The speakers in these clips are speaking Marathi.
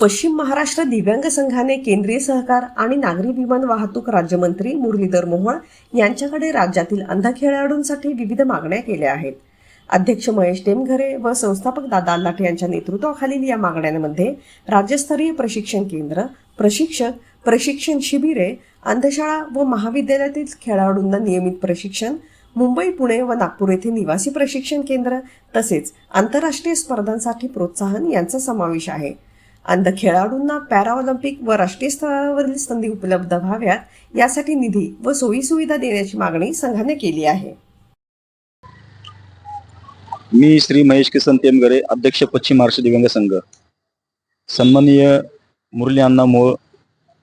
पश्चिम महाराष्ट्र दिव्यांग संघाने केंद्रीय सहकार आणि नागरी विमान वाहतूक राज्यमंत्री मुरलीधर मोहोळ यांच्याकडे राज्यातील अंध खेळाडूंसाठी विविध मागण्या केल्या आहेत. अध्यक्ष महेश टेमघरे व संस्थापक दादा लाटे यांच्या नेतृत्वाखालील या मागण्यांमध्ये राज्यस्तरीय प्रशिक्षण केंद्र प्रशिक्षक प्रशिक्षण शिबिरे अंधशाळा व महाविद्यालयातील खेळाडूंना नियमित प्रशिक्षण मुंबई पुणे व नागपूर येथे निवासी प्रशिक्षण केंद्र तसेच आंतरराष्ट्रीय स्पर्धांसाठी प्रोत्साहन यांचा समावेश आहे. अंध खेळाडूंना पॅराऑलिम्पिक व राष्ट्रीय स्तरावरील संधी उपलब्ध व्हाव्यात यासाठी निधी व सोयीसुविधा देण्याची मागणी संघाने केली आहे. मी श्री महेश किसन तेमगरे अध्यक्ष पश्चिम महाराष्ट्र दिव्यांग संघ. सन्माननीय मुरली अण्णा मोळ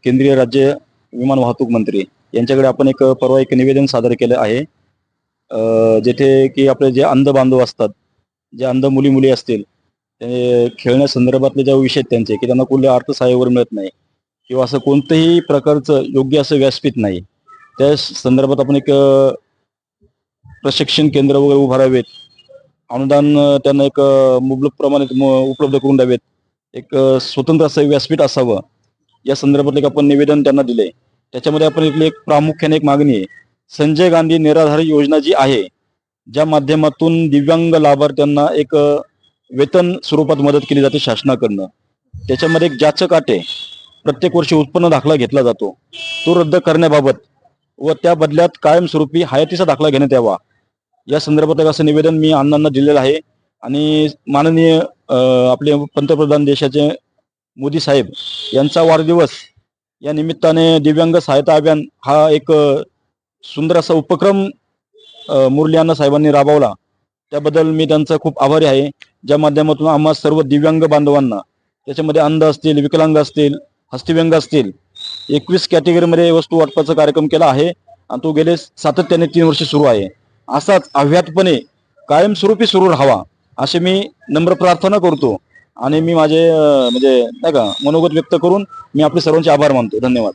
केंद्रीय राज्य विमान वाहतूक मंत्री यांच्याकडे आपण एक परवा एक निवेदन सादर केलं आहे. जेथे की आपले जे अंध बांधव असतात जे अंध मुली मुली असतील ते खेळण्यासंदर्भातले ज्या विषय आहेत त्यांचे की त्यांना कुठल्या अर्थसहाय्यवर मिळत नाही किंवा असं कोणतंही प्रकारचं योग्य असं व्यासपीठ नाही. त्या संदर्भात आपण एक प्रशिक्षण केंद्र वगैरे उभारावेत. अनुदान त्यांना एक मुबलक प्रमाणात म- उपलब्ध करून द्यावेत. एक स्वतंत्र असं व्यासपीठ असावं. या संदर्भात एक आपण निवेदन त्यांना दिले त्याच्यामध्ये आपण इथली एक प्रामुख्याने एक मागणी आहे. संजय गांधी निराधार योजना जी आहे ज्या माध्यमातून दिव्यांग लाभार्थ्यांना एक वेतन स्वरूपात मदत केली जाते शासनाकडनं. त्याच्यामध्ये एक जाचक काटे प्रत्येक वर्षी उत्पन्न दाखला घेतला जातो. तो रद्द करण्याबाबत व त्या बदल्यात कायमस्वरूपी हयातीचा दाखला घेण्यात यावा. या संदर्भात एक असं निवेदन मी अण्णांना दिलेलं आहे. आणि माननीय आपले पंतप्रधान देशाचे मोदी साहेब यांचा वाढदिवस या निमित्ताने दिव्यांग सहायता अभियान हा एक सुंदर असा उपक्रम मुरली अण्णा साहेबांनी राबवला. त्याबद्दल मी त्यांचा खूप आभारी आहे. ज्या माध्यमातून आम्हा सर्व दिव्यांग बांधवांना त्याच्यामध्ये अंध असतील विकलांग असतील हस्तिव्यंग असतील एकवीस कॅटेगरीमध्ये वस्तू वाटपाचा कार्यक्रम केला आहे आणि तो गेले सातत्याने तीन वर्ष सुरू आहे. असाच अव्यातपणे कायमस्वरूपी सुरू राहावा असे मी नम्र प्रार्थना करतो आणि मी माझे म्हणजे नाही का मनोगत व्यक्त करून मी आपले सर्वांचे आभार मानतो. धन्यवाद.